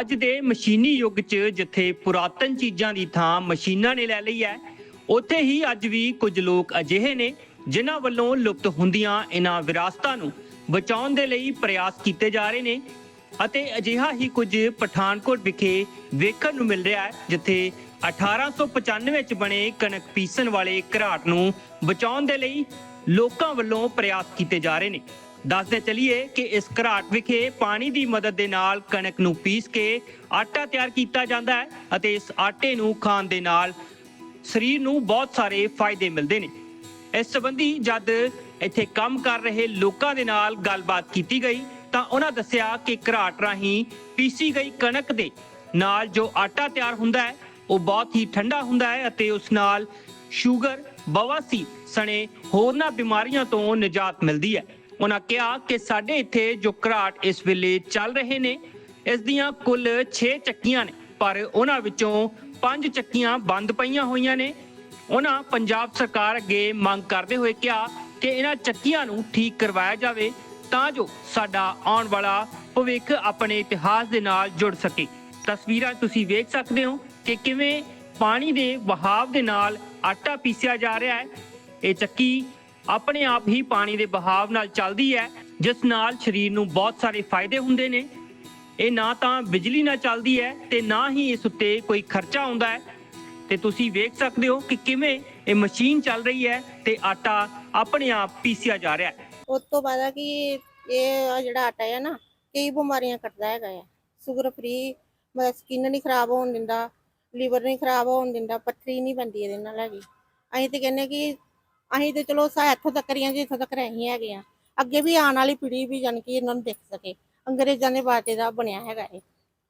ਅੱਜ ਦੇ ਮਸ਼ੀਨੀ ਯੁੱਗ 'ਚ ਜਿੱਥੇ ਪੁਰਾਤਨ ਚੀਜ਼ਾਂ ਦੀ ਥਾਂ ਮਸ਼ੀਨਾਂ ਨੇ ਲੈ ਲਈ ਹੈ, ਉੱਥੇ ਹੀ ਅੱਜ ਵੀ ਕੁਝ ਲੋਕ ਅਜਿਹੇ ਨੇ ਜਿਨ੍ਹਾਂ ਵੱਲੋਂ ਲੁਪਤ ਹੁੰਦੀਆਂ ਇਹਨਾਂ ਵਿਰਾਸਤਾਂ ਨੂੰ ਬਚਾਉਣ ਦੇ ਲਈ ਪ੍ਰਯਾਸ ਕੀਤੇ ਜਾ ਰਹੇ ਨੇ ਅਤੇ ਅਜਿਹਾ ਹੀ ਕੁਝ ਪਠਾਨਕੋਟ ਵਿਖੇ ਵੇਖਣ ਨੂੰ ਮਿਲ ਰਿਹਾ ਹੈ, ਜਿੱਥੇ 1895 ਚ ਬਣੇ ਕਣਕ ਪੀਸਣ ਵਾਲੇ ਘਰਾਟ ਨੂੰ ਬਚਾਉਣ ਦੇ ਲਈ ਲੋਕਾਂ ਵੱਲੋਂ ਪ੍ਰਯਾਸ ਕੀਤੇ ਜਾ ਰਹੇ ਨੇ। ਦੱਸਦੇ ਚਲੀਏ ਕਿ ਇਸ ਘਰਾਟ ਵਿਖੇ ਪਾਣੀ ਦੀ ਮਦਦ ਦੇ ਨਾਲ ਕਣਕ ਨੂੰ ਪੀਸ ਕੇ ਆਟਾ ਤਿਆਰ ਕੀਤਾ ਜਾਂਦਾ ਹੈ ਅਤੇ ਇਸ ਆਟੇ ਨੂੰ ਖਾਣ ਦੇ ਨਾਲ ਸਰੀਰ ਨੂੰ ਬਹੁਤ ਸਾਰੇ ਫਾਇਦੇ ਮਿਲਦੇ ਨੇ। ਇਸ ਸੰਬੰਧੀ ਜਦ ਇੱਥੇ ਕੰਮ ਕਰ ਰਹੇ ਲੋਕਾਂ ਦੇ ਨਾਲ ਗੱਲਬਾਤ ਕੀਤੀ ਗਈ ਤਾਂ ਉਹਨਾਂ ਦੱਸਿਆ ਕਿ ਘਰਾਟ ਰਾਹੀਂ ਪੀਸੀ ਗਈ ਕਣਕ ਦੇ ਨਾਲ ਜੋ ਆਟਾ ਤਿਆਰ ਹੁੰਦਾ ਹੈ, ਉਹ ਬਹੁਤ ਹੀ ਠੰਡਾ ਹੁੰਦਾ ਹੈ ਅਤੇ ਉਸ ਨਾਲ ਸ਼ੂਗਰ ਬਵਾਸੀ ਸਣੇ ਹੋਰਨਾਂ ਬਿਮਾਰੀਆਂ ਤੋਂ ਨਿਜਾਤ ਮਿਲਦੀ ਹੈ। ਉਹਨਾਂ ਕਿਹਾ ਕਿ ਸਾਡੇ ਇੱਥੇ ਜੋ ਘਰਾਟ ਇਸ ਵੇਲੇ ਚੱਲ ਰਹੇ ਨੇ, ਇਸ ਦੀਆਂ ਕੁੱਲ 6 ਚੱਕੀਆਂ ਨੇ, ਪਰ ਉਹਨਾਂ ਵਿੱਚੋਂ 5 ਚੱਕੀਆਂ ਬੰਦ ਪਈਆਂ ਹੋਈਆਂ ਨੇ। ਉਹਨਾਂ ਪੰਜਾਬ ਸਰਕਾਰ ਅੱਗੇ ਮੰਗ ਕਰਦੇ ਹੋਏ ਕਿਹਾ ਕਿ ਇਹਨਾਂ ਚੱਕੀਆਂ ਨੂੰ ਠੀਕ ਕਰਵਾਇਆ ਜਾਵੇ ਤਾਂ ਜੋ ਸਾਡਾ ਆਉਣ ਵਾਲਾ ਭਵਿੱਖ ਆਪਣੇ ਇਤਿਹਾਸ ਦੇ ਨਾਲ ਜੁੜ ਸਕੇ। ਤਸਵੀਰਾਂ ਤੁਸੀਂ ਵੇਖ ਸਕਦੇ ਹੋ ਕਿ ਕਿਵੇਂ ਪਾਣੀ ਦੇ ਵਹਾਵ ਦੇ ਨਾਲ ਆਟਾ ਪੀਸਿਆ ਜਾ ਰਿਹਾ ਹੈ। ਇਹ ਚੱਕੀ ਆਪਣੇ ਆਪ ਹੀ ਪਾਣੀ ਦੇ ਬਹਾਵ ਨਾਲ ਚੱਲਦੀ ਹੈ, ਜਿਸ ਨਾਲ ਸਰੀਰ ਨੂੰ ਬਹੁਤ ਸਾਰੇ ਫਾਇਦੇ ਹੁੰਦੇ ਨੇ। ਇਹ ਨਾ ਤਾਂ ਬਿਜਲੀ ਨਾਲ ਚੱਲਦੀ ਹੈ ਤੇ ਨਾ ਹੀ ਇਸ ਉੱਤੇ ਕੋਈ ਖਰਚਾ ਆਉਂਦਾ ਹੈ। ਤੇ ਤੁਸੀਂ ਵੇਖ ਸਕਦੇ ਹੋ ਕਿ ਕਿਵੇਂ ਇਹ ਮਸ਼ੀਨ ਚੱਲ ਰਹੀ ਹੈ ਤੇ ਆਟਾ ਆਪਣੇ ਆਪ ਪੀਸਿਆ ਜਾ ਰਿਹਾ ਹੈ। ਉਸ ਤੋਂ ਬਾਅਦ ਆ ਕਿ ਇਹ ਆ ਜਿਹੜਾ ਆਟਾ ਹੈ ਨਾ, ਕਈ ਬਿਮਾਰੀਆਂ ਕੱਟਦਾ ਹੈਗਾ ਆ। ਸ਼ੂਗਰ ਫ੍ਰੀ ਮਤਲਬ ਸਕਿਨ ਨਹੀਂ ਖਰਾਬ ਹੋਣ ਦਿੰਦਾ ਲੀਵਰ ਨਹੀਂ ਖਰਾਬ ਹੋਣ ਦਿੰਦਾ, ਪੱਥਰੀ ਨਹੀਂ ਬੰਦੀ ਇਹਦੇ ਨਾਲ ਹੈਗੀ। ਅਸੀਂ ਤੇ ਕਹਿੰਦੇ ਕਿ ਅਸੀਂ ਤੇ ਚਲੋ ਸਾ ਇੱਥੋਂ ਤੱਕ ਰਹੀਆਂ ਜਿੱਥੋਂ ਤੱਕ ਅਸੀਂ ਹੈਗੇ ਆ। ਅੱਗੇ ਵੀ ਆਉਣ ਵਾਲੀ ਪੀੜ੍ਹੀ ਵੀ ਜਾਨ ਕਿ ਇਹਨਾਂ ਨੂੰ ਦੇਖ ਸਕੇ। ਅੰਗਰੇਜ਼ਾਂ ਦੇ ਬਾਟੇ ਦਾ ਬਣਿਆ ਹੈਗਾ ਇਹ।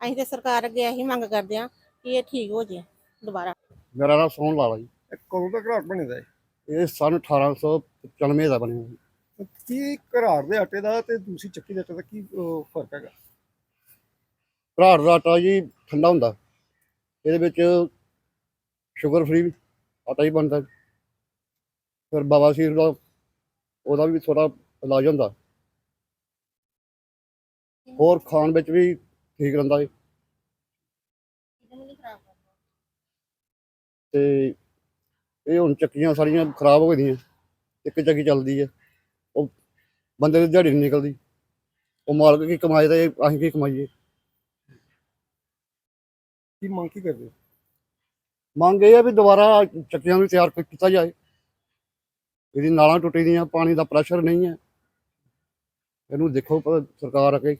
ਅਸੀਂ ਤੇ ਸਰਕਾਰ ਅੱਗੇ ਇਹੀ ਮੰਗ ਕਰਦੇ ਆ ਕਿ ਇਹ ਠੀਕ ਹੋ ਜੇ ਦੁਬਾਰਾ। ਮੇਰਾ ਨਾਮ ਸੋਹਣ ਲਾਲਾ ਜੀ। ਇਹ ਕਦੋਂ ਦਾ ਘਰਾਟ ਬਣਦਾ ਹੈ ਇਹ ਸਨ 1895 ਦਾ ਬਣਿਆ ਜੀ। ਕੀ ਘਰਾਟ ਦੇ ਆਟੇ ਦਾ ਤੇ ਦੂਸਰੀ ਚੱਕੀ ਦੇ ਆਟੇ ਦਾ ਕੀ ਅਹ, ਫ਼ਰਕ ਹੈਗਾ? ਘਰਾਟ ਦਾ ਆਟਾ ਜੀ ਠੰਡਾ ਹੁੰਦਾ। ਇਹਦੇ ਵਿੱਚ ਸ਼ੂਗਰ ਫ੍ਰੀ ਆਟਾ ਹੀ ਬਣਦਾ। ਫਿਰ ਬਵਾਸੀਰ ਦਾ ਉਹਦਾ ਵੀ ਥੋੜਾ ਇਲਾਜ ਹੁੰਦਾ। ਹੋਰ ਖਾਣ ਵਿੱਚ ਵੀ ਠੀਕ ਰਹਿੰਦਾ ਹੈ ਤੇ ਇਹ ਹੁਣ ਚੱਕੀਆਂ ਸਾਰੀਆਂ ਖਰਾਬ ਹੋ ਗਈਆਂ। ਇੱਕ ਚੱਕੀ ਚੱਲਦੀ ਹੈ ਉਹ ਬੰਦੇ ਦੀ ਦਿਹਾੜੀ ਨਹੀਂ ਨਿਕਲਦੀ। ਉਹ ਮਾਲਕ ਕੀ ਕਮਾਏ ਤੇ ਅਸੀਂ ਕੀ ਕਮਾਈਏ। ਕੀ ਮੰਗ ਕੀ ਕਰਦੇ? ਮੰਗ ਇਹ ਹੈ ਵੀ ਦੁਬਾਰਾ ਚੱਕੀਆਂ ਨੂੰ ਤਿਆਰ ਕੀਤਾ ਜਾਏ। ਇਹਦੀ ਨਾਲਾਂ ਟੁੱਟੀ ਦੀਆਂ ਪਾਣੀ ਦਾ ਪ੍ਰੈਸ਼ਰ ਨਹੀਂ ਹੈ। ਇਹਨੂੰ ਦੇਖੋ ਸਰਕਾਰ ਅੱਗੇ